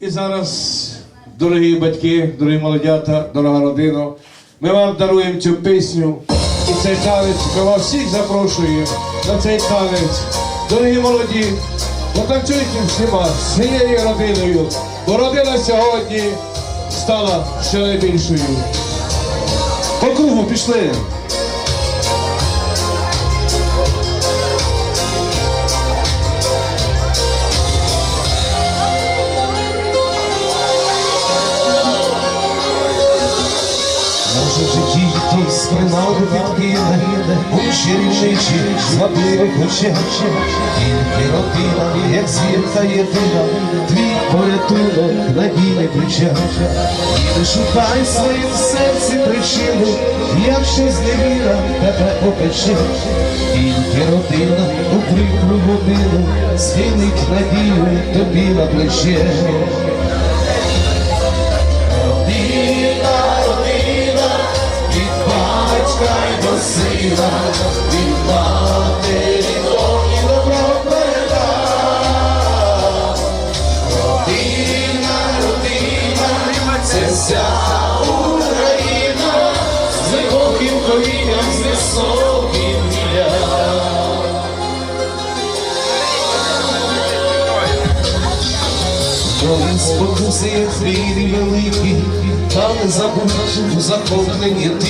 І зараз, дорогі батьки, дорогі молодята, дорога родина, ми вам даруємо цю пісню і цей танець. Ми вас всіх запрошуємо на цей танець. Дорогі молоді, потанцюйте всіма, з цією родиною, бо родина сьогодні стала ще найбільшою. По кругу пішли. Може в житті хтось сприймав підкине у чарівничі звабливих очей. Тільки родина, як зірка єдина, твій порятунок надійне плече. І не шукай своїм серці причину, як щось невіра тебе попече. Тільки родина у прикру годину схилить надію тобі на плече. Корінням, з високим гіллям. Коли спокуси хвилі великі, та не забудь у захопленні ти,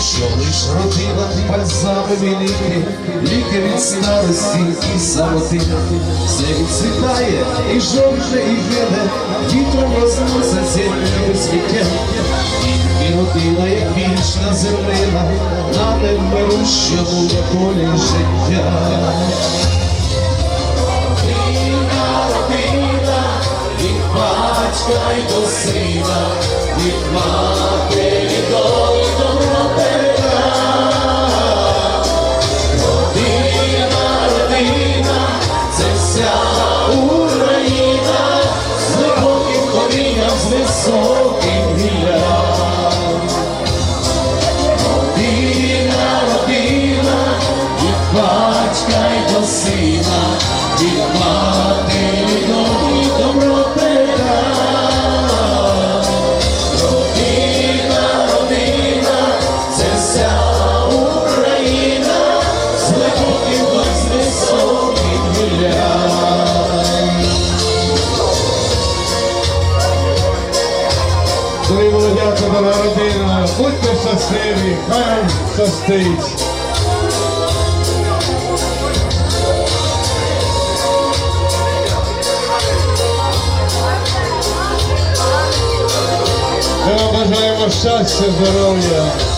що лиш родина бальзами ліки, ліки від старості і самоти. Все відцвітає і жовте, і гине, вічна землина, на невмирущому полі життя. Родина, родина, від батька й до сина, від матері до сина, від матері до і добро переда. Родина, родина, це вся Україна, з глибоким та з високим гіллям. Дорогі молодята, дорога родина, будьте щасливі, хай щастить. щастя, здоров'я.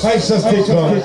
Хай щастить вам.